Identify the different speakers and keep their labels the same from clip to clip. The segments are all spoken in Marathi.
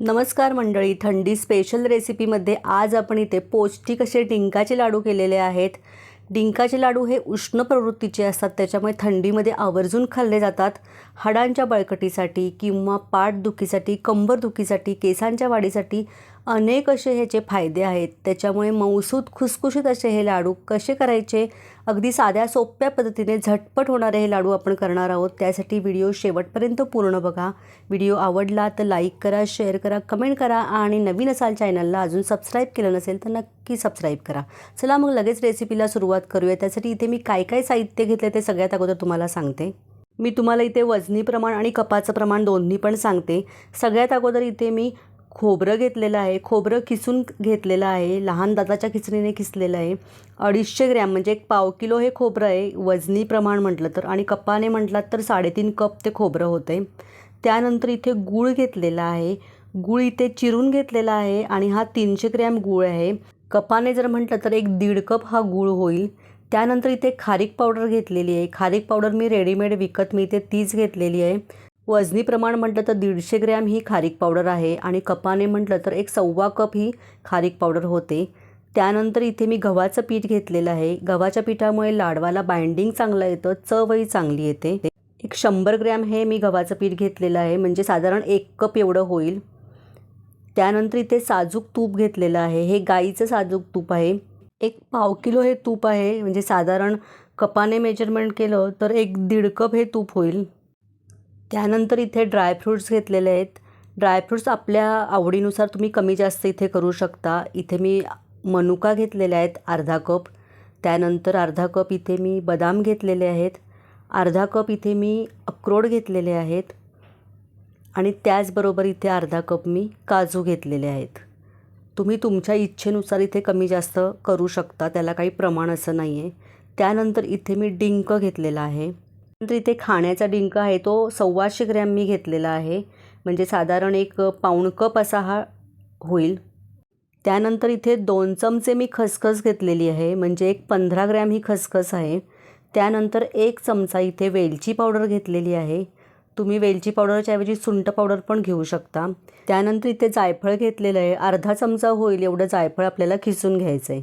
Speaker 1: नमस्कार मंडळी थंडी स्पेशल रेसिपीमध्ये आज आपण इथे पौष्टिक असे डिंकाचे लाडू केलेले आहेत. डिंकाचे लाडू हे उष्ण प्रवृत्तीचे असतात त्याच्यामुळे थंडीमध्ये आवर्जून खाल्ले जातात. हाडांच्या बळकटीसाठी किंवा पाठदुखीसाठी कंबरदुखीसाठी केसांच्या वाढीसाठी अनेक असे ह्याचे फायदे आहेत. त्याच्यामुळे मऊसूत खुसखुशीत असे हे लाडू कसे करायचे? अगदी साध्या सोप्या पद्धतीने झटपट होणारे हे लाडू आपण करणार आहोत. त्यासाठी व्हिडिओ शेवटपर्यंत पूर्ण बघा. व्हिडिओ आवडला तर लाईक करा शेअर करा कमेंट करा आणि नवीन असाल चॅनलला अजून सबस्क्राईब केलं नसेल तर नक्की सबस्क्राईब करा. चला मग लगेच रेसिपीला सुरुवात करूया. त्यासाठी इथे मी काय काय साहित्य घेतलं ते सगळ्यात अगोदर तुम्हाला सांगते. मी तुम्हाला इथे वजनी प्रमाण आणि कपाचं प्रमाण दोन्ही पण सांगते. सगळ्यात अगोदर इथे मी खोबरं घेतलेलं आहे. खोबरं किसून घेतलेलं आहे. लहान दाताच्या खिचणीने किसलेलं आहे. अडीचशे ग्रॅम म्हणजे एक पाव किलो हे खोबरं आहे. वजनी प्रमाण म्हटलं तर आणि कपाने म्हटलात तर साडेतीन कप ते खोबरं होतं आहे त्यानंतर इथे गूळ घेतलेला आहे. गूळ इथे चिरून घेतलेला आहे आणि हा तीनशे ग्रॅम गूळ आहे. कपाने जर म्हटलं तर एक दीड कप हा गूळ होईल. त्यानंतर इथे खारीक पावडर घेतलेली आहे. खारीक पावडर मी रेडीमेड विकत मी इथे तीच घेतलेली आहे. वजनी प्रमाण म्हटलं तर दीडशे ग्रॅम ही खारीक पावडर आहे आणि कपाने म्हटलं तर एक सव्वा कप ही खारीक पावडर होते. त्यानंतर इथे मी गव्हाचं पीठ घेतलेलं आहे. गव्हाच्या पिठामुळे लाडवाला बाइंडिंग चांगलं येतं चवही चांगली येते. एक शंभर ग्रॅम हे मी गव्हाचं पीठ घेतलेलं आहे म्हणजे साधारण एक कप एवढं होईल. त्यानंतर इथे साजूक तूप घेतलेलं आहे. हे गाईचं साजूक तूप आहे. एक पाव किलो हे तूप आहे म्हणजे साधारण कपाने मेजरमेंट केलं तर एक दीड कप हे तूप होईल. त्यानंतर इथे ड्रायफ्रूट्स घेतलेले आहेत. ड्रायफ्रूट्स आपल्या आवडीनुसार तुम्ही कमी जास्त इथे करू शकता. इथे मी मनुका घेतलेले आहेत अर्धा कप त्यानंतर अर्धा कप इथे मी बदाम घेतलेले आहेत. अर्धा कप इथे मी अक्रोड घेतलेले आहेत. आणि त्याचबरोबर इथे अर्धा कप मी काजू घेतलेले आहेत. तुम्ही तुमच्या इच्छेनुसार इथे कमी जास्त करू शकता. त्याला काही प्रमाण असं नाही आहे त्यानंतर इथे मी डिंक घेतलेला आहे. नंतर इथे खाण्याचा डिंक आहे तो सव्वाशे ग्रॅम मी घेतलेला आहे. म्हणजे साधारण एक पाऊण कप असा हा होईल. त्यानंतर इथे दोन चमचे मी खसखस घेतलेली आहे. म्हणजे एक पंधरा ग्रॅम ही खसखस आहे. त्यानंतर एक चमचा इथे वेलची पावडर घेतलेली आहे. तुम्ही वेलची पावडरच्या ऐवजी सुंट पावडर पण घेऊ शकता. त्यानंतर इथे जायफळ घेतलेलं आहे. अर्धा चमचा होईल एवढं जायफळ आपल्याला खिसून घ्यायचं आहे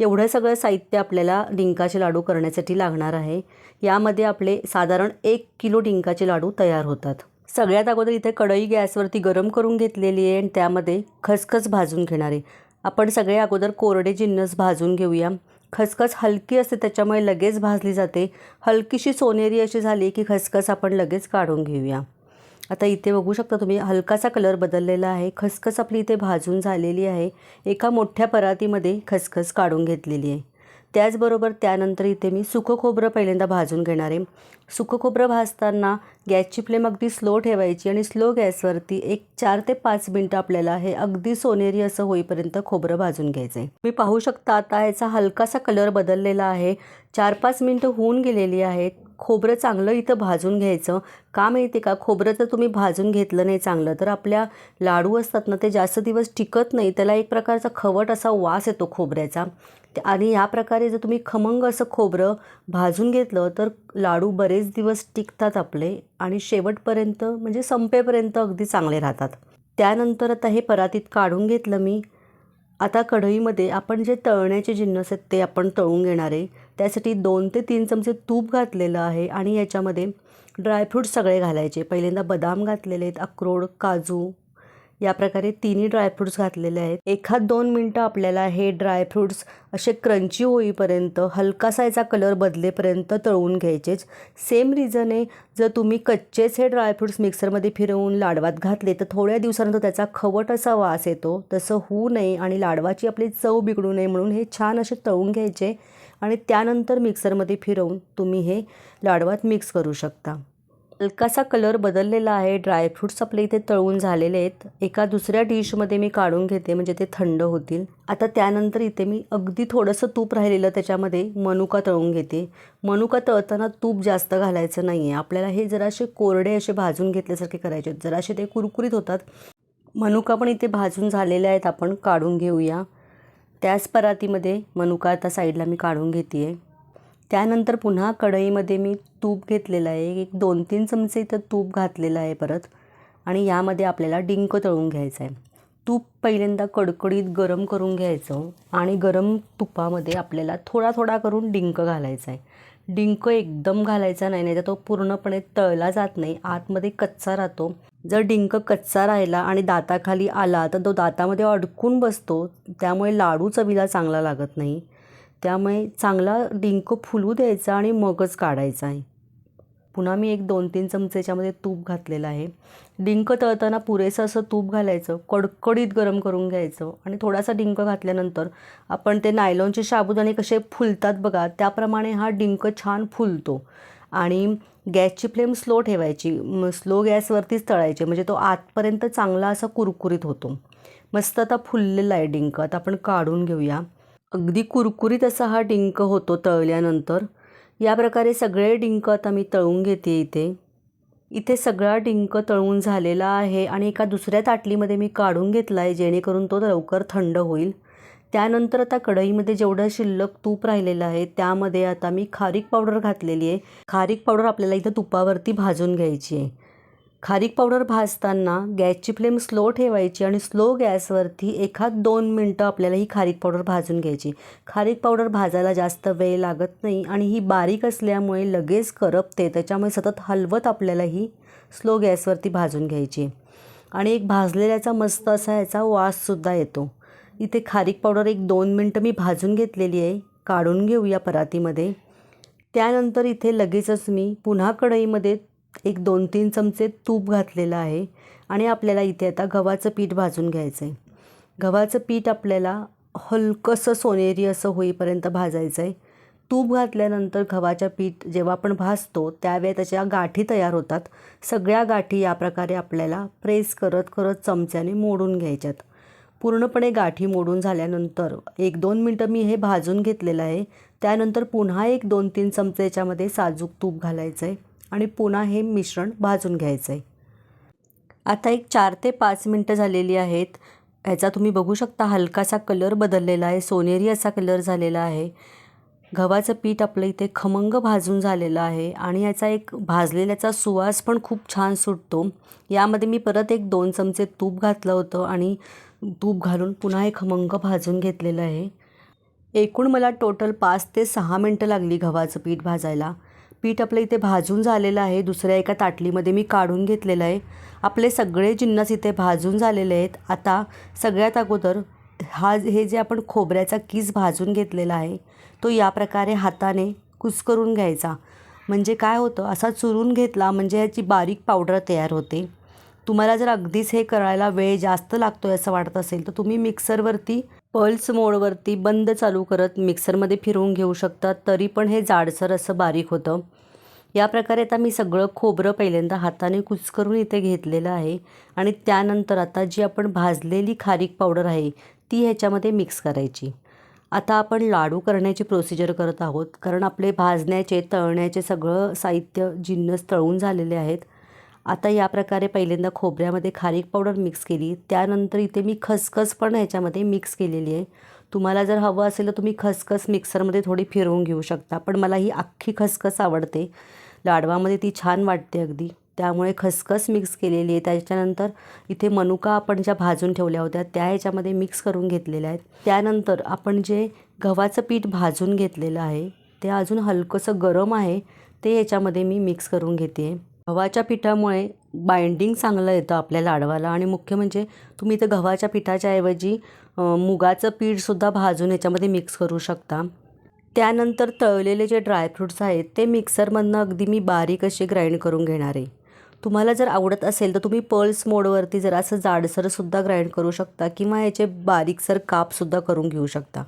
Speaker 1: एवढं सगळं साहित्य आपल्याला डिंकाचे लाडू करण्यासाठी लागणार आहे. यामध्ये आपले साधारण एक किलो डिंकाचे लाडू तयार होतात. सगळ्यात अगोदर इथे कढई गॅसवरती गरम करून घेतलेली आहे आणि त्यामध्ये खसखस भाजून घेणार आहे. आपण सगळे अगोदर कोरडे जिन्नस भाजून घेऊया. खसखस हलकी असते त्याच्यामुळे लगेच भाजली जाते. हलकीशी सोनेरी अशी झाली की खसखस आपण लगेच काढून घेऊया. आता इथे बघू शकता तुम्ही हलकासा कलर बदललेला आहे. खसखस आपली इथे भाजून झालेली आहे. एका मोठ्या परातीमध्ये खसखस काढून घेतलेली आहे. त्याचबरोबर त्यानंतर इथे मी सुकं खोबरं पहिल्यांदा भाजून घेणार आहे. सुकं खोबरं भाजताना गॅसची फ्लेम अगदी स्लो ठेवायची आणि स्लो गॅसवरती एक चार ते पाच मिनटं आपल्याला हे अगदी सोनेरी असं होईपर्यंत खोबरं भाजून घ्यायचं आहे. तुम्ही पाहू शकता आता ह्याचा हलकासा कलर बदललेला आहे. चार पाच मिनटं होऊन गेलेली आहेत. खोबरं चांगलं इथं भाजून घ्यायचं. का माहिती का? खोबरं जर तुम्ही भाजून घेतलं नाही चांगलं तर आपल्या लाडू असतात ना ते जास्त दिवस टिकत नाही. त्याला एक प्रकारचा खवट असा वास येतो खोबऱ्याचा. आणि या प्रकारे जर तुम्ही खमंग असं खोबरं भाजून घेतलं तर लाडू बरेच दिवस टिकतात आपले आणि शेवटपर्यंत म्हणजे संपेपर्यंत अगदी चांगले राहतात. त्यानंतर आता हे परातीत काढून घेतलं मी. आता कढईमध्ये आपण जे तळण्याचे जिन्नस आहेत ते आपण तळून घेणार आहे. त्यासाठी दोन ते तीन चमचे तूप घातलेलं आहे आणि याच्यामध्ये ड्रायफ्रूट्स सगळे घालायचे. पहिल्यांदा बदाम घातलेले आहेत अक्रोड काजू या प्रकारे तिन्ही ड्रायफ्रूट्स घातलेले आहेत. एखाद दोन मिनटं आपल्याला हे ड्रायफ्रूट्स असे क्रंची होईपर्यंत हलकासा याचा कलर बदलेपर्यंत तळून घ्यायचेच. सेम रिझन आहे जर तुम्ही कच्चेच हे ड्रायफ्रूट्स मिक्सरमध्ये फिरवून लाडवात घातले तर थोड्या दिवसानंतर त्याचा खवट असा वास येतो. तसं होऊ नये आणि लाडवाची आपली चव बिघडू नये म्हणून हे छान असे तळून घ्यायचे. आणि त्यानंतर मिक्सरमध्ये फिरवून तुम्ही हे लाडवात मिक्स करू शकता. हलकासा कलर बदललेला आहे. ड्रायफ्रूट्स आपले इथे तळून झालेले आहेत. एका दुसऱ्या डिशमध्ये मी काढून घेते म्हणजे ते थंड होतील. आता त्यानंतर इथे मी अगदी थोडंसं तूप राहिलेलं त्याच्यामध्ये मनुका तळून घेते. मनुका तळताना तूप जास्त घालायचं नाही आहे आपल्याला हे जरासे कोरडे असे भाजून घेतल्यासारखे करायचे आहेत. जरासे ते कुरकुरीत होतात. मनुका पण इथे भाजून झालेले आहेत. आपण काढून घेऊया. त्याच परातीमध्ये मनुका आता साईडला मी काढून घेते आहे त्यानंतर पुन्हा कढईमध्ये मी तूप घेतलेलं आहे. एक दोन तीन चमचे इथं तूप घातलेलं आहे परत. आणि यामध्ये आपल्याला डिंक तळून घ्यायचं आहे. तूप पहिल्यांदा कडकडीत गरम करून घ्यायचं आणि गरम तुपामध्ये आपल्याला थोडा थोडा करून डिंक घालायचा आहे. डिंक एकदम घालायचा नाही नाही तर तो पूर्णपणे तळला जात नाही. आतमध्ये कच्चा राहतो. जर डिंक कच्चा राहिला आणि दाताखाली आला तर तो दातामध्ये अडकून बसतो. त्यामुळे लाडू चवीला चांगला लागत नाही. त्यामुळे चांगला डिंक फुलू द्यायचा आणि मगच काढायचा आहे. पुन्हा मी एक दोन तीन चमचे याच्यामध्ये तूप घातलेलं आहे. डिंक तळताना पुरेसं असं तूप घालायचं कडकडीत गरम करून घ्यायचं आणि थोडासा डिंक घातल्यानंतर आपण ते नायलॉनचे साबुदाणे कसे फुलतात बघा त्याप्रमाणे हा डिंक छान फुलतो. आणि गॅसची फ्लेम स्लो ठेवायची स्लो गॅसवरतीच तळायची म्हणजे तो आतपर्यंत चांगला असा कुरकुरीत होतो. मस्त आता फुललेला आहे डिंक आता आपण काढून घेऊया. अगदी कुरकुरीत असा हा डिंक होतो तळल्यानंतर. या प्रकारे सगळे डिंक आता मी तळून घेते इथे. इथे सगळा डिंक तळून झालेला आहे आणि एका दुसऱ्या ताटलीमध्ये मी काढून घेतला आहे जेणेकरून तो लवकर थंड होईल. त्यानंतर आता कढईमध्ये जेवढं शिल्लक तूप राहिलेलं आहे त्यामध्ये आता मी खारीक पावडर घातलेली आहे. खारीक पावडर आपल्याला इथं तुपावरती भाजून घ्यायची आहे. खारीक पावडर भाजताना गॅसची फ्लेम स्लो ठेवायची आणि स्लो गॅसवरती एखाद दोन मिनटं आपल्याला ही खारीक पावडर भाजून घ्यायची. खारीक पावडर भाजायला जास्त वेळ लागत नाही आणि ही बारीक असल्यामुळे लगेच करपते. त्याच्यामुळे सतत हलवत आपल्याला ही स्लो गॅसवरती भाजून घ्यायची. आणि एक भाजलेल्याचा मस्त असा याचा वाससुद्धा येतो. इथे खारीक पावडर एक दोन मिनटं मी भाजून घेतलेली आहे. काढून घेऊया परातीमध्ये. त्यानंतर इथे लगेचच मी पुन्हा कढईमध्ये एक दोन तीन चमचे तूप घातलेलं आहे आणि आपल्याला इथे आता गव्हाचं पीठ भाजून घ्यायचं आहे गव्हाचं पीठ आपल्याला हलकंसं सोनेरी असं होईपर्यंत भाजायचं आहे तूप घातल्यानंतर गव्हाच्या पीठ जेव्हा आपण भाजतो त्यावेळी त्याच्या गाठी तयार होतात. सगळ्या गाठी या प्रकारे आपल्याला प्रेस करत करत चमच्याने मोडून घ्यायच्यात. पूर्णपणे गाठी मोडून झाल्यानंतर एक दोन मिनटं मी हे भाजून घेतलेलं आहे. त्यानंतर पुन्हा एक दोन तीन चमचे याच्यामध्ये साजूक तूप घालायचं आहे आणि पुन्हा हे मिश्रण भाजून घ्यायचं आहे आता एक चार ते पाच मिनटं झालेली आहेत. ह्याचा तुम्ही बघू शकता हलकासा कलर बदललेला आहे. सोनेरी असा कलर झालेला आहे. गव्हाचं पीठ आपलं इथे खमंग भाजून झालेलं आहे आणि याचा एक भाजलेल्याचा सुवास पण खूप छान सुटतो. यामध्ये मी परत एक दोन चमचे तूप घातलं होतं आणि तूप घालून पुन्हा हे खमंग भाजून घेतलेलं आहे. एकूण मला टोटल पाच ते सहा मिनटं लागली गव्हाचं पीठ भाजायला. पीठ आपलं इथे भाजून झालेलं आहे. दुसऱ्या एका ताटलीमध्ये मी काढून घेतलेलं आहे. आपले सगळे जिन्नस इथे भाजून झालेले आहेत. आता सगळ्यात अगोदर हा हे जे आपण खोबऱ्याचा किस भाजून घेतलेला आहे तो या प्रकारे हाताने कुस्करून घ्यायचा. म्हणजे काय होतं? असा चुरून घेतला म्हणजे याची बारीक पावडर तयार होते. तुम्हाला जर अगदीच हे करायला वेळ जास्त लागतो आहे असं वाटत असेल तर तुम्ही मिक्सरवरती पल्स मोडवरती बंद चालू करत मिक्सरमध्ये फिरवून घेऊ शकता तरी पण हे जाडसर असं बारीक होतं. या प्रकारे आता मी सगळं खोबरं पहिल्यांदा हाताने कुचकरून इथे घेतलेलं आहे आणि त्यानंतर आता जी आपण भाजलेली खारीक पावडर आहे ती ह्याच्यामध्ये मिक्स करायची. आता आपण लाडू करण्याची प्रोसिजर करत आहोत कारण आपले भाजण्याचे तळण्याचे सगळं साहित्य जिन्नस तळून झालेले आहेत आता या प्रकारे पहिल्यांदा खोबऱ्यामध्ये खारीक पावडर मिक्स केली. त्यानंतर इथे मी खसखस पण ह्याच्यामध्ये मिक्स केलेली आहे. तुम्हाला जर हवं असेल तर तुम्ही खसखस मिक्सरमध्ये थोडी फिरवून घेऊ शकता पण मला ही अख्खी खसखस आवडते. लाडवामध्ये ती छान वाटते अगदी. त्यामुळे खसखस मिक्स केलेली आहे. त्याच्यानंतर इथे मनुका आपण ज्या भाजून ठेवल्या होत्या त्या ह्याच्यामध्ये मिक्स करून घेतलेल्या आहेत. त्यानंतर आपण जे गव्हाचं पीठ भाजून घेतलेलं आहे ते अजून हलकंसं गरम आहे ते ह्याच्यामध्ये मी मिक्स करून घेते. गव्हाच्या पिठामुळे बाइंडिंग चांगलं येतं आपल्या लाडवाला. आणि मुख्य म्हणजे तुम्ही इथं गव्हाच्या पिठाच्या ऐवजी मुगाचं पीठसुद्धा भाजून याच्यामध्ये मिक्स करू शकता. त्यानंतर तळलेले जे ड्रायफ्रूट्स आहेत ते मिक्सरमधनं अगदी मी बारीक असे ग्राइंड करून घेणार आहे. तुम्हाला जर आवडत असेल तर तुम्ही पल्स मोडवरती जरा असं जाडसरसुद्धा ग्राइंड करू शकता किंवा याचे बारीकसर कापसुद्धा करून घेऊ शकता.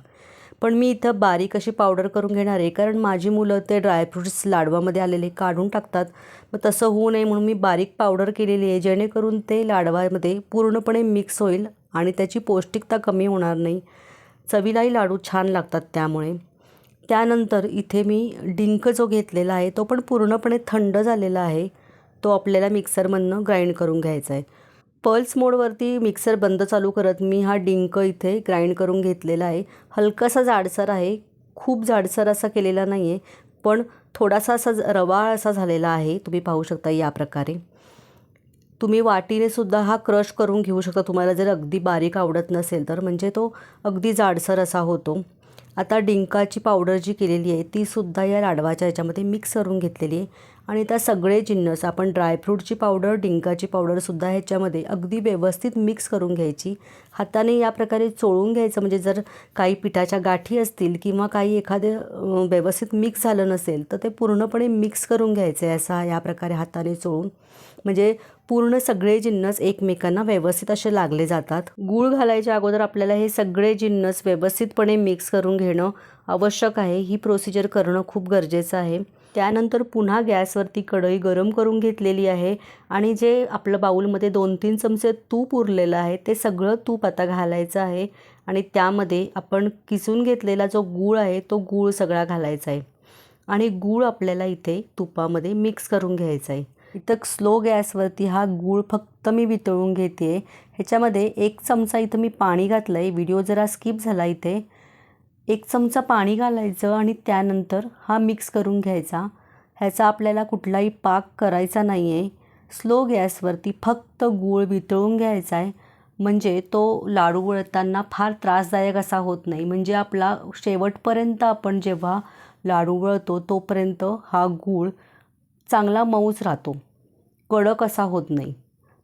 Speaker 1: पण मी इथं बारीक अशी पावडर करून घेणार आहे. कारण माझी मुलं ते ड्रायफ्रूट्स लाडवामध्ये आलेले काढून टाकतात. मग तसं होऊ नये म्हणून मी बारीक पावडर केलेली आहे. जेणेकरून ते लाडवामध्ये पूर्णपणे मिक्स होईल आणि त्याची पौष्टिकता कमी होणार नाही. चवीलाही लाडू छान लागतात त्यामुळे. त्यानंतर इथे मी डिंक जो घेतलेला आहे तो पण पूर्णपणे थंड झालेला आहे. तो आपल्याला मिक्सरमधनं ग्राइंड करून घ्यायचा आहे. पल्स मोडवरती मिक्सर बंद चालू करत मी हा डिंक इथे ग्राइंड करून घेतलेला आहे. हलकासा जाडसर आहे. खूप जाडसर असा केलेला नाही आहे पण थोडासा असा रवाळ असा झालेला आहे. तुम्ही पाहू शकता या प्रकारे. तुम्ही वाटीने सुद्धा हा क्रश करून घेऊ शकता. तुम्हाला जर अगदी बारीक आवडत नसेल तर म्हणजे तो अगदी जाडसर असा होतो. आता डिंकाची पावडर जी केलेली आहे ती सुद्धा या लाडवाच्या याच्यामध्ये मिक्स करून घेतलेली आहे. आणि त्या सगळे जिन्नस आपण ड्रायफ्रूटची पावडर डिंकाची पावडरसुद्धा ह्याच्यामध्ये अगदी व्यवस्थित मिक्स करून घ्यायची. हाताने या प्रकारे चोळून घ्यायचं म्हणजे जर काही पिठाच्या गाठी असतील किंवा काही एखादे व्यवस्थित मिक्स झालं नसेल तर ते पूर्णपणे मिक्स करून घ्यायचं आहे असा या प्रकारे हाताने चोळून. म्हणजे पूर्ण सगळे जिन्नस एकमेकांना व्यवस्थित असे लागले जातात. गूळ घालायच्या अगोदर आपल्याला हे सगळे जिन्नस व्यवस्थितपणे मिक्स करून घेणं आवश्यक आहे. ही प्रोसिजर करणं खूप गरजेचं आहे. त्यानंतर पुन्हा गॅसवरती कढई गरम करून घेतलेली आहे आणि जे आपलं बाऊलमध्ये दोन तीन चमचे तूप उरलेलं आहे ते सगळं तूप आता घालायचं आहे आणि त्यामध्ये आपण किसून घेतलेला जो गूळ आहे तो गूळ सगळा घालायचा आहे. आणि गूळ आपल्याला इथे तुपामध्ये मिक्स करून घ्यायचा आहे. इथं स्लो गॅसवरती हा गूळ फक्त मी वितळून घेते. ह्याच्यामध्ये एक चमचा इथं मी पाणी घातलं आहे व्हिडिओ जरा स्किप झाला इथे. एक चमचा पाणी घालायचं आणि त्यानंतर हा मिक्स करून घ्यायचा. ह्याचा आपल्याला कुठलाही पाक करायचा नाही आहे स्लो गॅसवरती फक्त गूळ वितळून घ्यायचा आहे म्हणजे तो लाडू वळताना फार त्रासदायक असा होत नाही. म्हणजे आपला शेवटपर्यंत आपण जेव्हा लाडू वळतो तोपर्यंत हा गूळ चांगला मऊच राहतो. कडक असा होत नाही.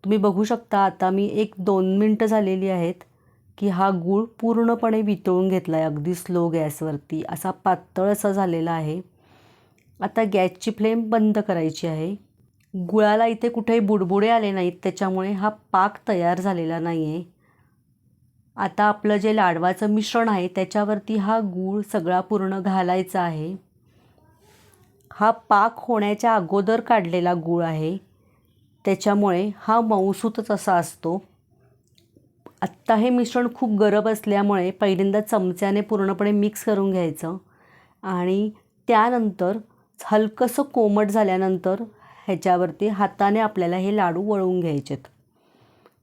Speaker 1: तुम्ही बघू शकता आता मी एक दोन मिनटं झालेली आहेत की हा गूळ पूर्णपणे वितळून घेतला आहे अगदी स्लो गॅसवरती. असा पातळ असा झालेला आहे. आता गॅसची फ्लेम बंद करायची आहे. गुळाला इथे कुठेही बुडबुडे आले नाहीत त्याच्यामुळे हा पाक तयार झालेला नाही आहे आता आपलं जे लाडवाचं मिश्रण आहे त्याच्यावरती हा गूळ सगळा पूर्ण घालायचा आहे. हा पाक होण्याच्या अगोदर काढलेला गूळ आहे. त्याच्यामुळे हा मऊसूतच असा असतो. आत्ता हे मिश्रण खूप गरम असल्यामुळे पहिल्यांदा चमच्याने पूर्णपणे मिक्स करून घ्यायचं. आणि त्यानंतर हलकंसं कोमट झाल्यानंतर ह्याच्यावरती हाताने आपल्याला हे लाडू वळवून घ्यायचेत.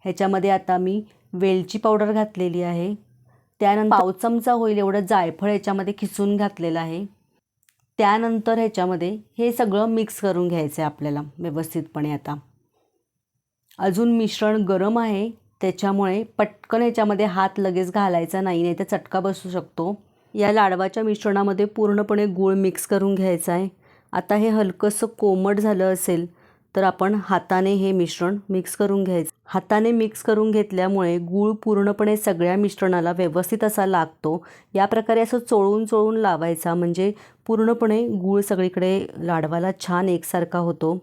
Speaker 1: ह्याच्यामध्ये आता मी वेलची पावडर घातलेली आहे. त्यानंतर पाव चमचा होईल एवढं जायफळ ह्याच्यामध्ये खिसून घातलेलं आहे. त्यानंतर ह्याच्यामध्ये हे सगळं मिक्स करून घ्यायचं आहे आपल्याला व्यवस्थितपणे आता. अजून मिश्रण गरम आहे त्याच्यामुळे पटकन याच्यामध्ये हात लगेच घालायचा नाही नाही तर चटका बसू शकतो. या लाडवाच्या मिश्रणामध्ये पूर्णपणे गूळ मिक्स करून घ्यायचा आहे. आता हे हलकंसं कोमट झालं असेल तर आपण हाताने हे मिश्रण मिक्स करून घ्यायचं. हाताने मिक्स करून घेतल्यामुळे गूळ पूर्णपणे सगळ्या मिश्रणाला व्यवस्थित असा लागतो. या प्रकारे असं चोळून चोळून लावायचा म्हणजे पूर्णपणे गूळ सगळीकडे लाडवाला छान एकसारखा होतो.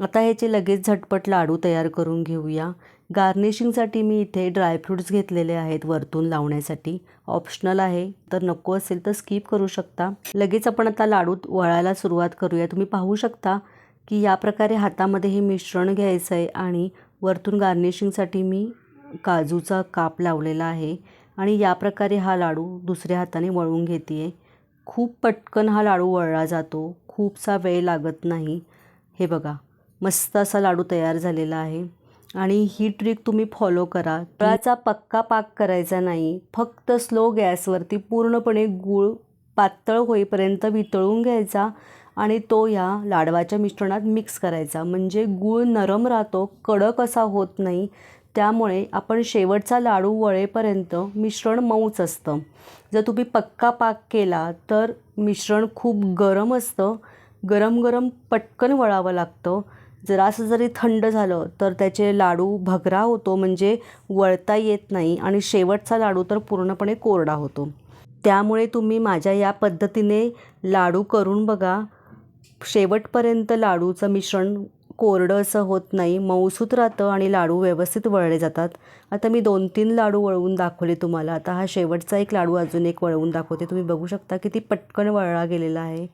Speaker 1: आता ह्याचे लगेच झटपट लाडू तयार करून घेऊया. गार्निशिंगसाठी मी इथे ड्रायफ्रूट्स घेतलेले आहेत वरतून लावण्यासाठी. ऑप्शनल आहे. तर नको असेल तर स्किप करू शकता. लगेच आपण आता लाडू वळायला सुरुवात करूया. तुम्ही पाहू शकता की या प्रकारे हातामध्ये हे मिश्रण घ्यायचं आहे आणि वरतून गार्निशिंगसाठी मी काजूचा काप लावलेला आहे आणि या प्रकारे हा लाडू दुसऱ्या हाताने वळून घेते आहे खूप पटकन हा लाडू वळला जातो. खूपसा वेळ लागत नाही. हे बघा. मस्त असा लाडू तयार झालेला आहे. आणि ही ट्रिक तुम्ही फॉलो करा. गुळाचा पक्का पाक करायचा नाही. फक्त स्लो गॅसवरती पूर्णपणे गूळ पातळ होईपर्यंत वितळून घ्यायचा आणि तो या लाडवाच्या मिश्रणात मिक्स करायचा. म्हणजे गूळ नरम राहतो कडक असा होत नाही. त्यामुळे आपण शेवटचा लाडू वळेपर्यंत मिश्रण मऊच असतं. जर तुम्ही पक्का पाक केला तर मिश्रण खूप गरम असतं. गरम गरम पटकन वळावं लागतं. जरासं जरी थंड झालं तर त्याचे लाडू भगरा होतो म्हणजे वळता येत नाही आणि शेवटचा लाडू तर पूर्णपणे कोरडा होतो. त्यामुळे तुम्ही माझ्या या पद्धतीने लाडू करून बघा. शेवटपर्यंत लाडूचं मिश्रण कोरडं असं होत नाही मऊसूत राहतं आणि लाडू व्यवस्थित वळले जातात. आता मी दोन तीन लाडू वळवून दाखवले तुम्हाला. आता हा शेवटचा एक लाडू अजून एक वळवून दाखवते. तुम्ही बघू शकता किती पटकन वळला गेलेला आहे.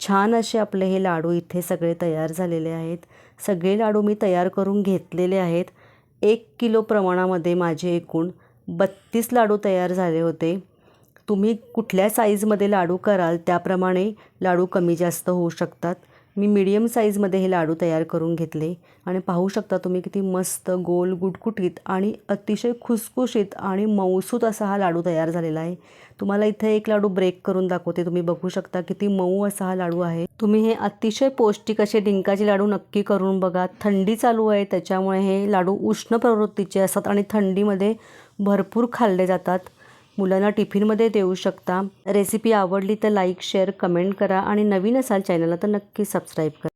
Speaker 1: छान असे आपले हे लाडू इथे सगळे तयार झालेले आहेत. सगळे लाडू मी तयार करून घेतलेले आहेत. एक किलो प्रमाणामध्ये माझे एकूण बत्तीस लाडू तयार झाले होते. तुम्ही कुठल्या साईजमध्ये लाडू कराल त्याप्रमाणे लाडू कमी जास्त होऊ शकतात. मी मीडियम साईजमध्ये हे लाडू तयार करून घेतले. आणि पाहू शकता तुम्ही किती मस्त गोल गुटगुटीत आणि अतिशय खुसखुशीत आणि मऊसूत असा हा लाडू तयार झालेला आहे. तुम्हाला इथे एक लाडू ब्रेक करून दाखवते. तुम्ही बघू शकता किती मऊ असा हा लाडू आहे. तुम्ही हे अतिशय पौष्टिक असे डिंकाचे लाडू नक्की करून बघा. थंडी चालू आहे त्याच्यामुळे हे लाडू उष्ण प्रवृत्तीचे असतात आणि थंडीमध्ये भरपूर खाल्ले जातात. मुलांना टिफिनमध्ये देऊ शकता. रेसिपी आवडली तर लाईक शेअर कमेंट करा आणि नवीन असाल चॅनलला तर नक्की सबस्क्राईब करा.